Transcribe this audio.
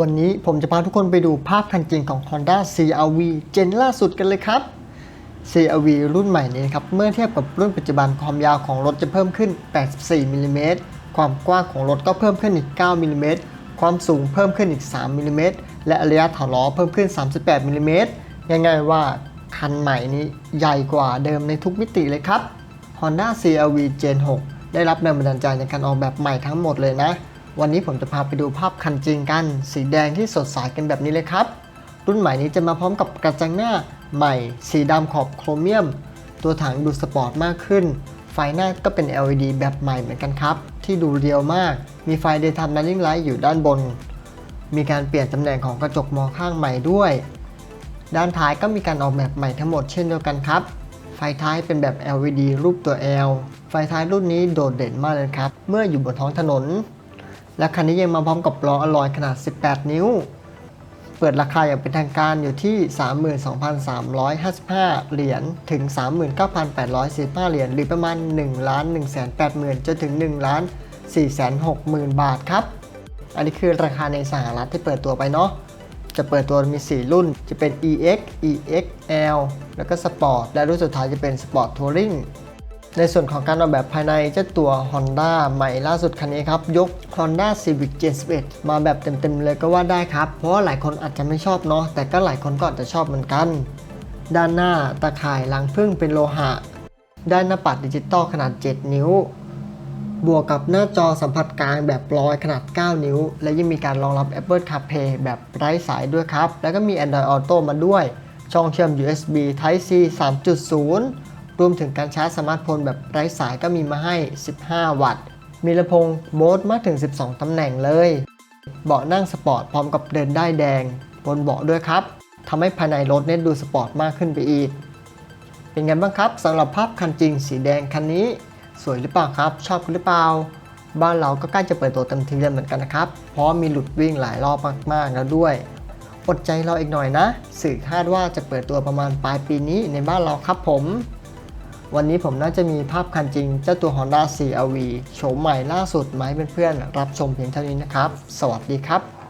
วันนี้ผมจะพาทุกคนไปดูภาพคันจริงของ Honda CR-V เจนล่าสุดกันเลยครับ CR-V รุ่นใหม่นี้นครับ เมื่อเทียบกับรุ่นปัจจุบันความยาวของรถจะเพิ่มขึ้น 84มิลลิเมตรความกว้างของรถก็เพิ่มขึ้นอีก 9มิลลิเมตรความสูงเพิ่มขึ้นอีก 3มิลลิเมตรและระยะถาล้อเพิ่มขึ้น 38มิลลิเมตรง่ายๆว่าคันใหม่นี้ใหญ่กว่าเดิมในทุกมิติเลยครับ Honda CR-V Gen 6 ได้รับแรงบันดาลใจในการออกแบบใหม่ทั้งหมดเลยนะ วันนี้ผมจะพาไปดูภาพคันจริงกัน สีแดงที่สดใสกันแบบนี้เลยครับ รุ่นใหม่นี้จะมาพร้อมกับกระจังหน้าใหม่ สีดำขอบโครเมียม ตัวถังดูสปอร์ตมากขึ้น ไฟหน้าก็เป็น LED แบบใหม่เหมือนกันครับ ที่ดูเรียวมาก มีไฟ Daytime Running Light อยู่ด้านบน มีการเปลี่ยนตำแหน่งของกระจกมองข้างใหม่ด้วย ด้านท้ายก็มีการออกแบบใหม่ทั้งหมดเช่นเดียวกันครับไฟท้ายเป็นแบบ LED รูปตัว L ไฟท้ายรุ่นนี้โดดเด่นมากเลยครับ เมื่ออยู่บนท้องถนน และคันนี้ยังมาพร้อมกับล้ออลอยขนาด 18 นิ้ว เปิดราคาอย่างเป็นทางการอยู่ที่ 32,355 เหรียญถึง 39,845 เหรียญหรือประมาณ 1 1 8 0 0 0 0จนถึง 1,460,000 บาทครับ อันนี้คือราคาในสหรัฐที่เปิดตัวไปเนาะจะเปิดตัวมี 4 รุ่น จะเป็น EX EXL แล้วก็ Sport และรุ่นสุดท้ายจะเป็น Sport Touring ในส่วนของการออกแบบภายในเจ้าตัว Honda ใหม่ล่าสุดคันนี้ครับ ยก Honda Civic Gen 11 มาแบบเต็มๆเลยก็ว่าได้ครับ เพราะว่าหลายคนอาจจะไม่ชอบเนาะแต่ก็หลายคนก็อาจจะชอบเหมือนกัน ด้านหน้าตาข่ายหลังพึ่งเป็นโลหะ ด้านหน้าปัดดิจิตอลขนาด 7 นิ้ว บวกกับหน้าจอสัมผัสกลางแบบลอยขนาด 9 นิ้ว และยังมีการรองรับ Apple CarPlay แบบไร้สายด้วยครับ แล้วก็มี Android Auto มาด้วย ช่องเชื่อม USB Type C 3.0 รวมถึงการชาร์จสมาร์ทโฟนแบบไร้สายก็มีมาให้ 15 วัตต์ มีลำโพงโบสมากถึง 12 ตำแหน่งเลย เบาะนั่งสปอร์ตพร้อมกับเดินได้แดง บนเบาะด้วยครับทำให้ภายในรถเนี่ยดูสปอร์ตมากขึ้นไปอีก เป็นไงบ้างครับสำหรับภาพคันจริงสีแดงคันนี้ สวยหรือเปล่าครับ ชอบกันหรือเปล่า บ้านเราก็ใกล้จะเปิดตัวเต็มทีแล้วเหมือนกันนะครับ เพราะมีหลุดวิ่งหลายรอบมากๆแล้วด้วยอดใจรออีกหน่อยนะ สื่อคาดว่าจะเปิดตัวประมาณปลายปีนี้ในบ้านเราครับผม วันนี้ผมน่าจะมีภาพคันจริง เจ้าตัว Honda CR-V โฉมใหม่ล่าสุดมาให้เพื่อนๆรับชมเพียงเท่านี้นะครับ สวัสดีครับ